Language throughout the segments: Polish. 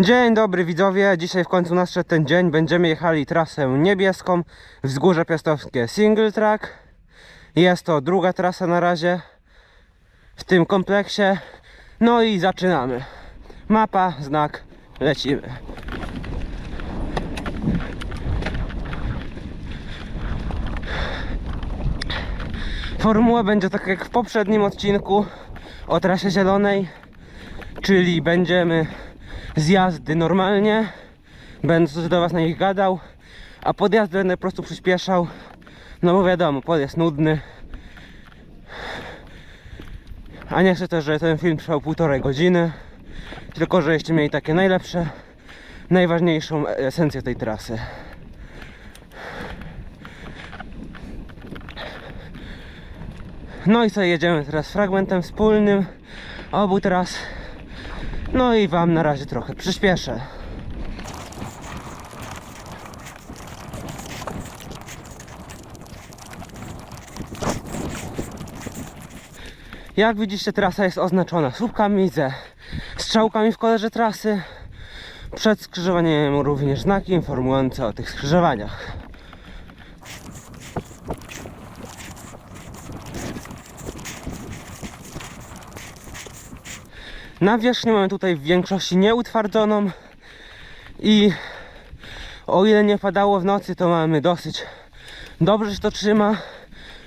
Dzień dobry widzowie, dzisiaj w końcu nadszedł ten dzień, będziemy jechali trasę niebieską, wzgórze piastowskie single track. Jest to druga trasa na razie w tym kompleksie. No i zaczynamy. Mapa, znak, lecimy. Formuła będzie tak jak w poprzednim odcinku o trasie zielonej, czyli będziemy z jazdy normalnie, będę do Was na nich gadał, a podjazd będę po prostu przyspieszał, no bo wiadomo, podjazd nudny. A nie chcę też, żeby ten film trwał półtorej godziny, tylko żebyście mieli takie najlepsze, najważniejszą esencję tej trasy. No i sobie jedziemy teraz fragmentem wspólnym obu tras. No i Wam na razie trochę przyspieszę. Jak widzicie trasa jest oznaczona słupkami ze strzałkami w kolorze trasy. Przed skrzyżowaniem również znaki informujące o tych skrzyżowaniach. Nawierzchnię mamy tutaj w większości nieutwardzoną i o ile nie padało w nocy, to mamy dosyć dobrze się to trzyma.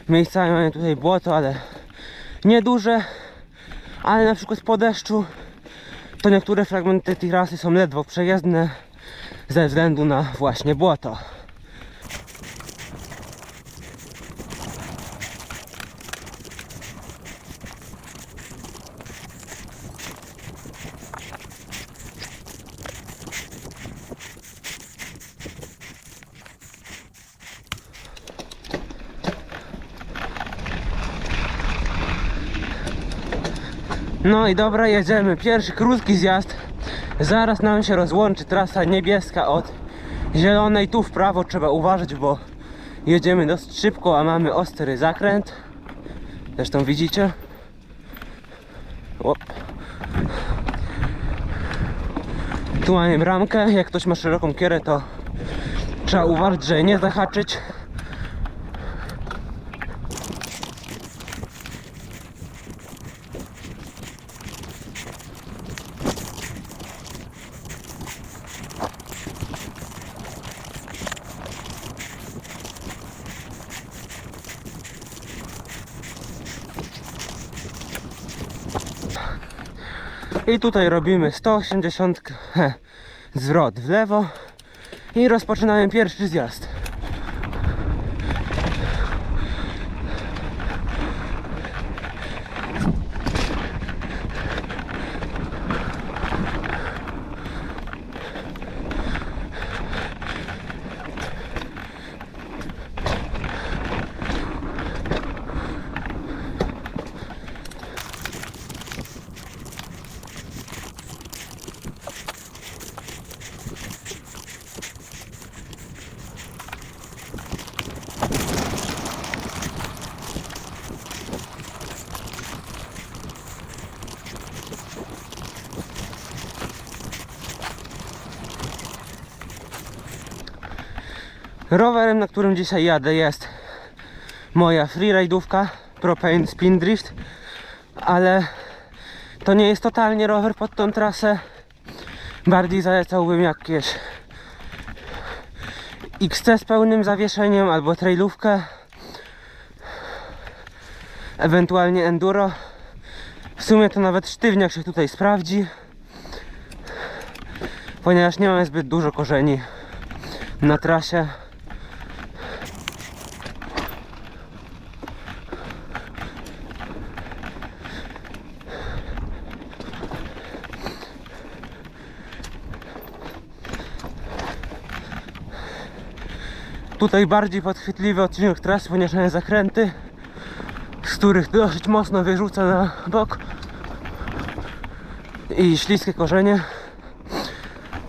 Miejscami mamy tutaj błoto, ale nieduże, ale na przykład po deszczu to niektóre fragmenty tej rasy są ledwo przejezdne ze względu na właśnie błoto. No i dobra, jedziemy. Pierwszy krótki zjazd. Zaraz nam się rozłączy trasa niebieska od zielonej. Tu w prawo trzeba uważać, bo jedziemy dosyć szybko, a mamy ostry zakręt. Zresztą widzicie. Op. Tu mamy bramkę. Jak ktoś ma szeroką kierę, to trzeba uważać, żeby nie zahaczyć. Tutaj robimy 180 he, zwrot w lewo i rozpoczynamy pierwszy zjazd. Rowerem, na którym dzisiaj jadę jest moja freeride'ówka Propane Spin Drift, ale to nie jest totalnie rower pod tą trasę. Bardziej zalecałbym jakieś XC z pełnym zawieszeniem albo trailówkę, ewentualnie enduro. W sumie to nawet sztywniak się tutaj sprawdzi, ponieważ nie mamy zbyt dużo korzeni na trasie. Tutaj bardziej podchwytliwy odcinek trasy, ponieważ mamy zakręty, z których dosyć mocno wyrzuca na bok i śliskie korzenie.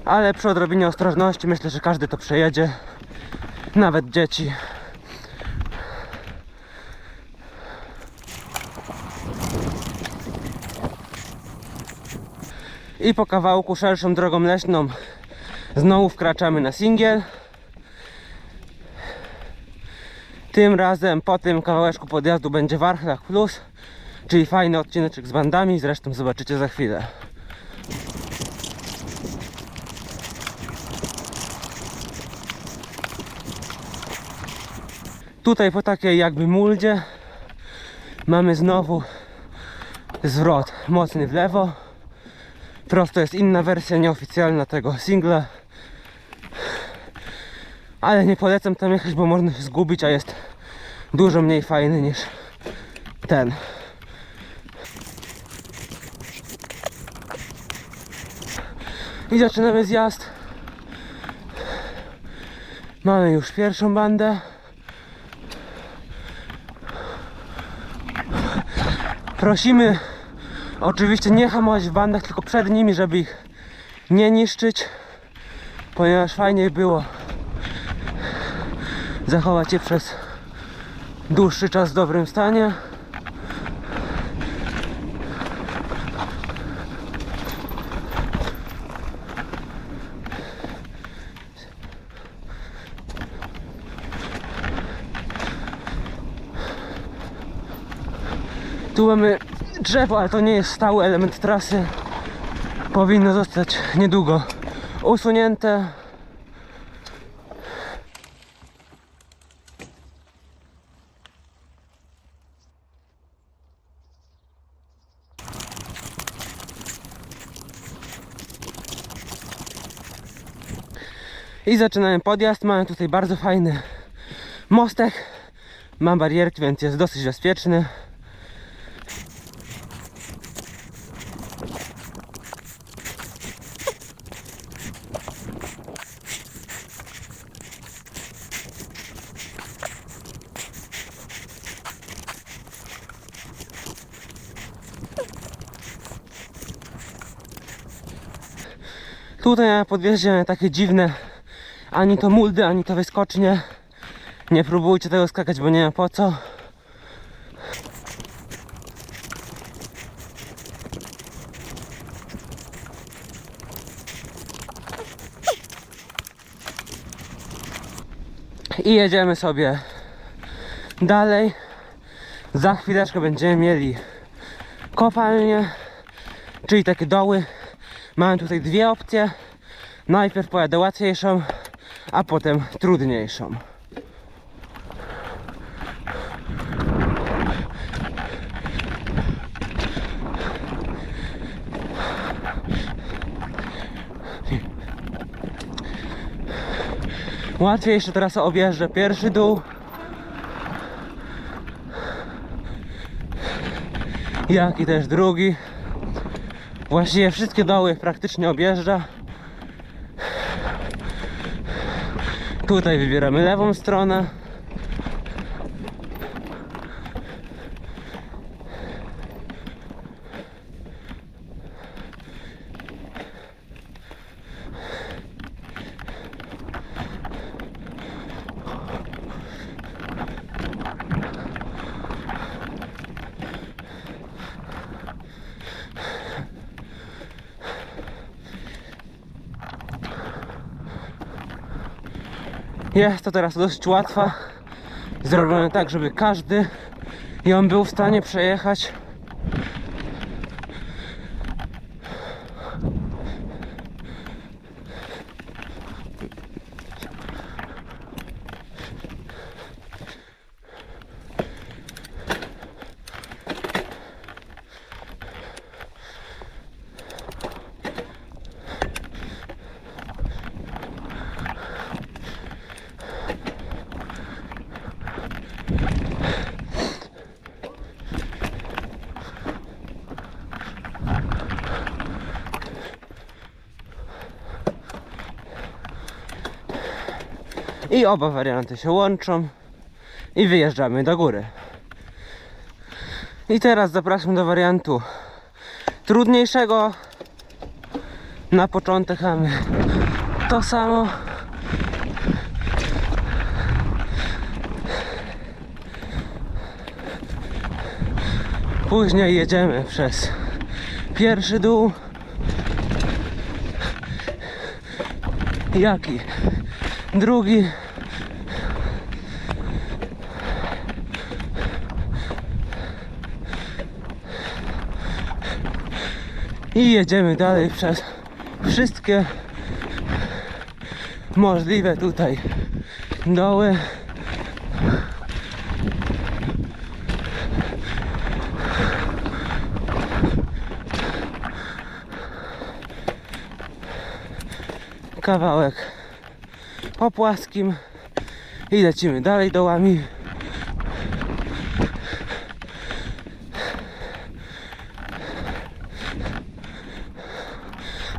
Ale przy odrobinie ostrożności myślę, że każdy to przejedzie, nawet dzieci. I po kawałku szerszą drogą leśną znowu wkraczamy na singiel. Tym razem po tym kawałeczku podjazdu będzie Warchlach Plus, czyli fajny odcineczek z bandami, zresztą zobaczycie za chwilę. Tutaj po takiej jakby muldzie mamy znowu zwrot mocny w lewo. Prosto jest inna wersja nieoficjalna tego singla. Ale nie polecam tam jechać, bo można się zgubić, a jest dużo mniej fajny niż ten. I zaczynamy zjazd. Mamy już pierwszą bandę. Prosimy oczywiście nie hamować w bandach, tylko przed nimi, żeby ich nie niszczyć, ponieważ fajniej było zachować je przez dłuższy czas w dobrym stanie. Tu mamy drzewo, ale to nie jest stały element trasy. Powinno zostać niedługo usunięte. I zaczynamy podjazd. Mamy tutaj bardzo fajny mostek. Mam barierki, więc jest dosyć bezpieczny. Tutaj na takie dziwne ani to muldy, ani to wyskocznie. Nie próbujcie tego skakać, bo nie ma po co. I jedziemy sobie dalej. Za chwileczkę będziemy mieli kopalnię, czyli takie doły. Mamy tutaj dwie opcje. Najpierw pojadę łatwiejszą, a potem trudniejszą. Łatwiejsze teraz objeżdżę pierwszy dół. Jak i też drugi. Właściwie wszystkie doły praktycznie objeżdża. Tutaj wybieramy lewą stronę. Jest to teraz dość łatwa. Zrobione tak, żeby każdy ją był w stanie przejechać. I oba warianty się łączą i wyjeżdżamy do góry. I teraz zapraszam do wariantu trudniejszego. Na początek mamy to samo. Później jedziemy przez pierwszy dół Jaki? Drugi. I jedziemy dalej przez wszystkie możliwe tutaj doły. Kawałek po płaskim i lecimy dalej dołami.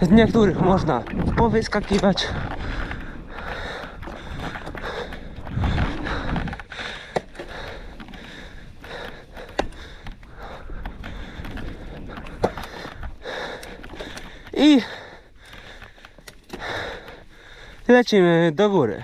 Z niektórych można powyskakiwać. I lecimy do góry.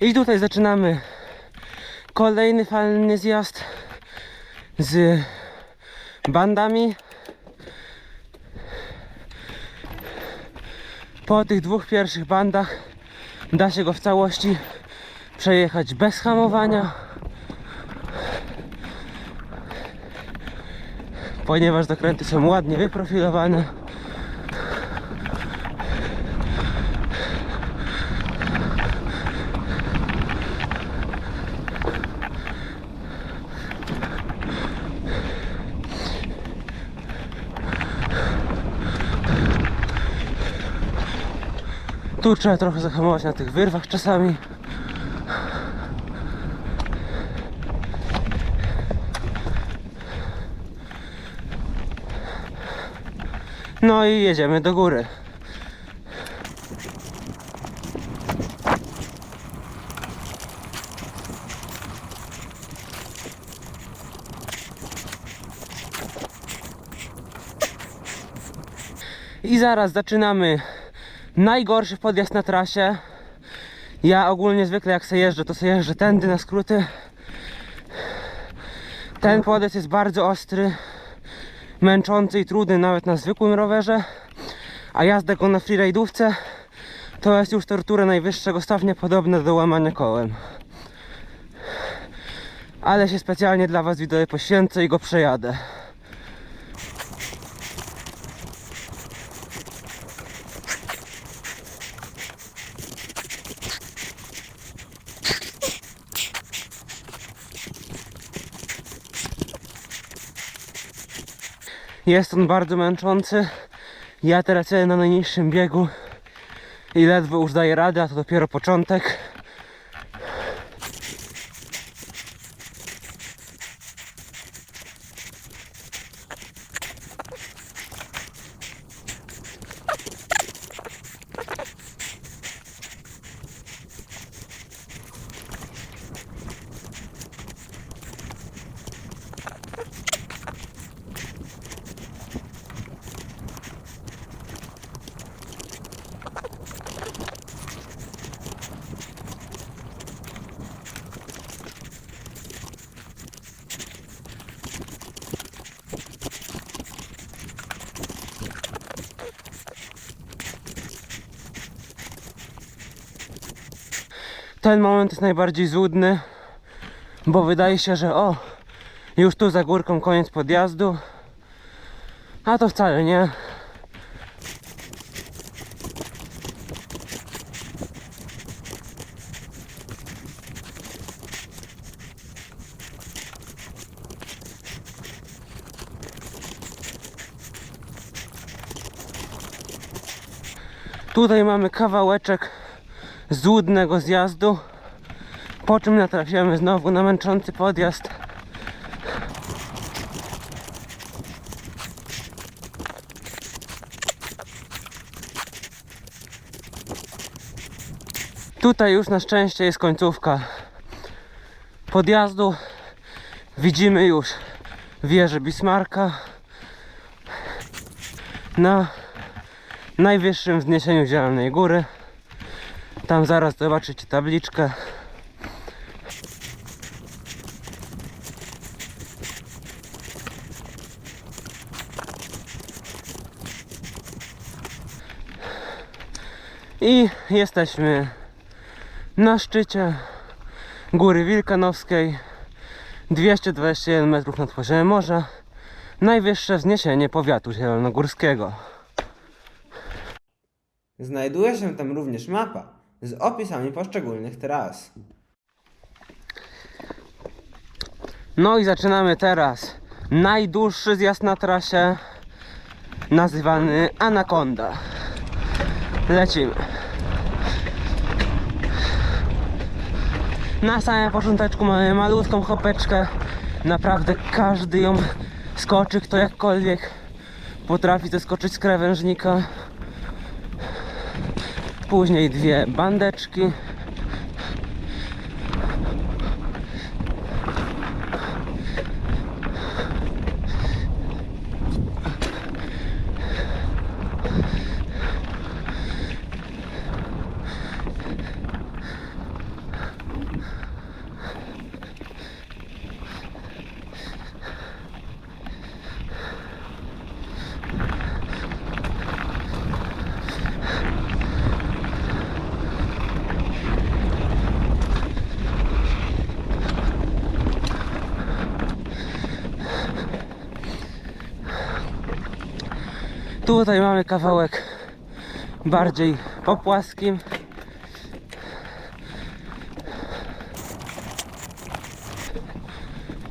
I tutaj zaczynamy kolejny fajny zjazd z bandami. Po tych dwóch pierwszych bandach da się go w całości przejechać bez hamowania. Ponieważ zakręty są ładnie wyprofilowane. Tu trzeba trochę zahamować na tych wyrwach czasami. No i jedziemy do góry. I zaraz zaczynamy najgorszy podjazd na trasie. Ja ogólnie zwykle jak sobie jeżdżę, to sobie jeżdżę tędy na skróty. Ten podjazd jest bardzo ostry, męczący i trudny nawet na zwykłym rowerze. A jazda go na freeride'ówce to jest już tortura najwyższego stopnia podobna do łamania kołem. Ale się specjalnie dla Was widzowie poświęcę i go przejadę. Jest on bardzo męczący. Ja teraz jadę na najniższym biegu i ledwo już daję radę, a to dopiero początek. Ten moment jest najbardziej złudny, bo wydaje się, że o, już tu za górką koniec podjazdu. A to wcale nie. Tutaj mamy kawałeczek złudnego zjazdu, po czym natrafiamy znowu na męczący podjazd. Tutaj już na szczęście jest końcówka podjazdu. Widzimy już wieżę Bismarka na najwyższym wzniesieniu Zielonej Góry. Tam zaraz zobaczycie tabliczkę. I jesteśmy na szczycie Góry Wilkanowskiej 221 metrów nad poziomem morza najwyższe wzniesienie powiatu zielonogórskiego Znajduje się tam również mapa z opisami poszczególnych tras. No i zaczynamy teraz. Najdłuższy zjazd na trasie nazywany Anaconda. Lecimy. Na samym począteczku mamy malutką chopeczkę. Naprawdę każdy ją skoczy kto jakkolwiek potrafi zeskoczyć z krawężnika później dwie bandeczki Tutaj mamy kawałek bardziej popłaskim.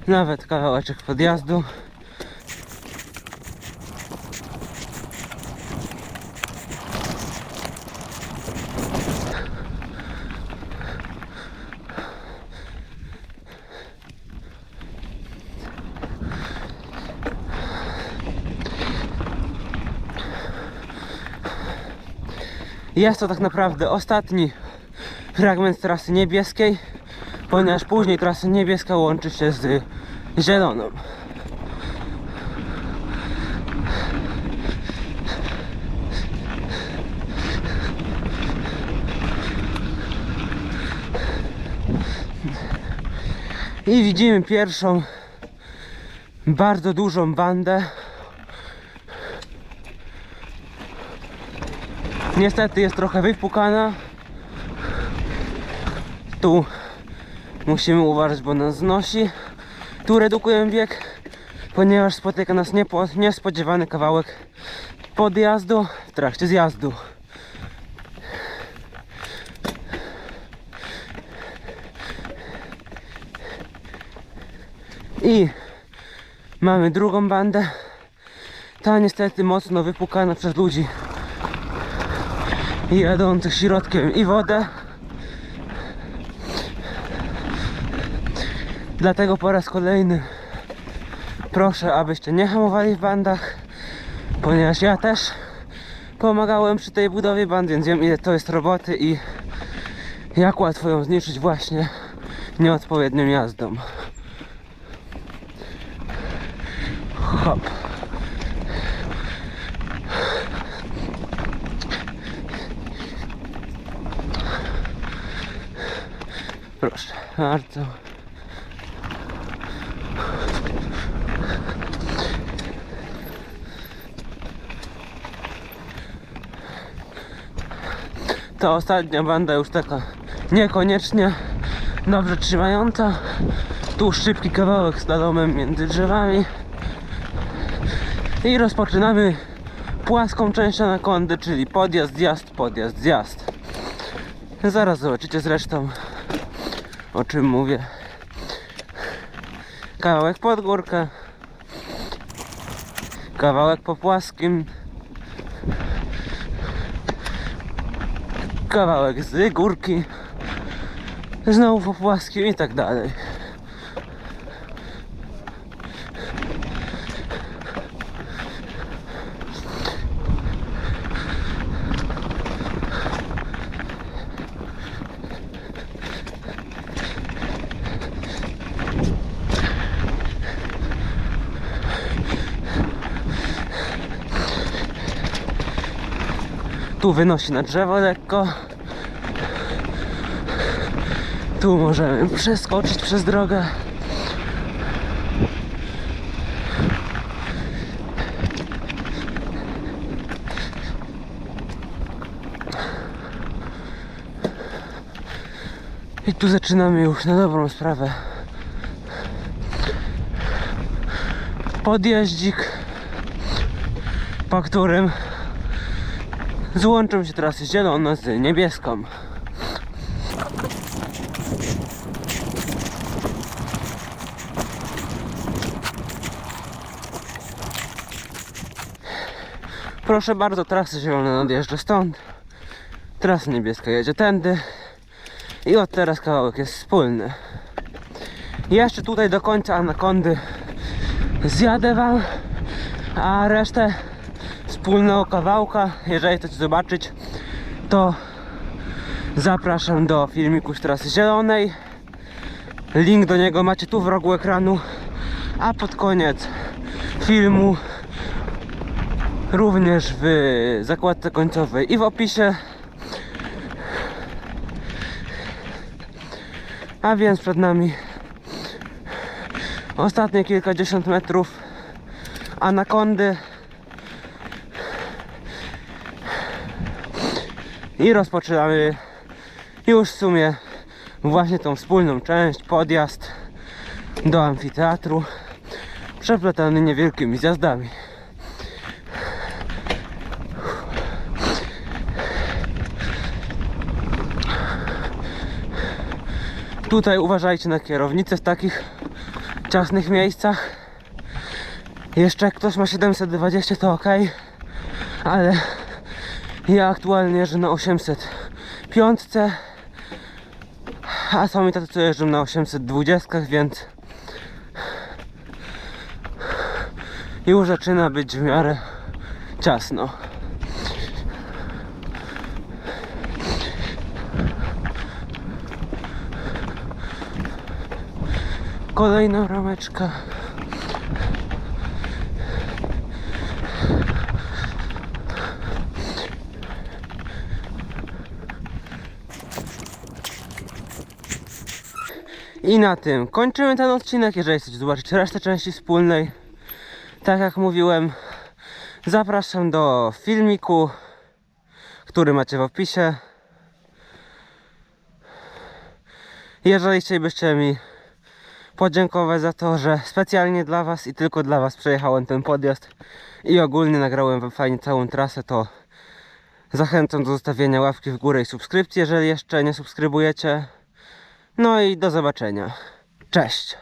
Nawet kawałeczek podjazdu. Jest to tak naprawdę ostatni fragment trasy niebieskiej, ponieważ później trasa niebieska łączy się z zieloną. I widzimy pierwszą bardzo dużą bandę Niestety jest trochę wypukana. Tu musimy uważać, bo nas znosi. Tu redukujemy bieg, ponieważ spotyka nas niepo, niespodziewany kawałek podjazdu w trakcie zjazdu. I mamy drugą bandę. Ta niestety mocno wypukana przez ludzi jadących środkiem i wodę. Dlatego po raz kolejny proszę, abyście nie hamowali w bandach, ponieważ ja też pomagałem przy tej budowie band, więc wiem ile to jest roboty i jak łatwo ją zniszczyć właśnie nieodpowiednią jazdą. Proszę bardzo. Ta ostatnia banda już taka niekoniecznie dobrze trzymająca. Tu szybki kawałek slalomem między drzewami. I rozpoczynamy płaską część anakondy, czyli podjazd, zjazd, podjazd, zjazd. Zaraz zobaczycie zresztą o czym mówię. Kawałek pod górkę, kawałek po płaskim, kawałek z górki, znowu po płaskim i tak dalej. Tu wynosi na drzewo lekko. Tu możemy przeskoczyć przez drogę. I tu zaczynamy już na dobrą sprawę. Podjeździk, po którym złączą się trasy zielone z niebieską. Proszę bardzo, trasy zielone nadjeżdża stąd. Trasa niebieska jedzie tędy. I od teraz kawałek jest wspólny. Jeszcze tutaj do końca anakondy zjadę wam, a resztę wspólnego kawałka, jeżeli chcecie zobaczyć, to zapraszam do filmiku z trasy zielonej. Link do niego macie tu w rogu ekranu, a pod koniec filmu również w zakładce końcowej i w opisie. A więc przed nami ostatnie kilkadziesiąt metrów anakondy. I rozpoczynamy już w sumie właśnie tą wspólną część, podjazd do amfiteatru, przeplatany niewielkimi zjazdami. Tutaj uważajcie na kierownicę w takich ciasnych miejscach. Jeszcze ktoś ma 720 to ok, ale ja aktualnie jeżdżę na 805, a są mi tacy, co jeżdżą na 820, więc już zaczyna być w miarę ciasno. Kolejna rameczka. I na tym kończymy ten odcinek. Jeżeli chcecie zobaczyć resztę części wspólnej, tak jak mówiłem, zapraszam do filmiku, który macie w opisie. Jeżeli chcielibyście mi podziękować za to, że specjalnie dla Was i tylko dla Was przejechałem ten podjazd i ogólnie nagrałem Wam fajnie całą trasę, to zachęcam do zostawienia łapki w górę i subskrypcji, jeżeli jeszcze nie subskrybujecie. No i do zobaczenia. Cześć!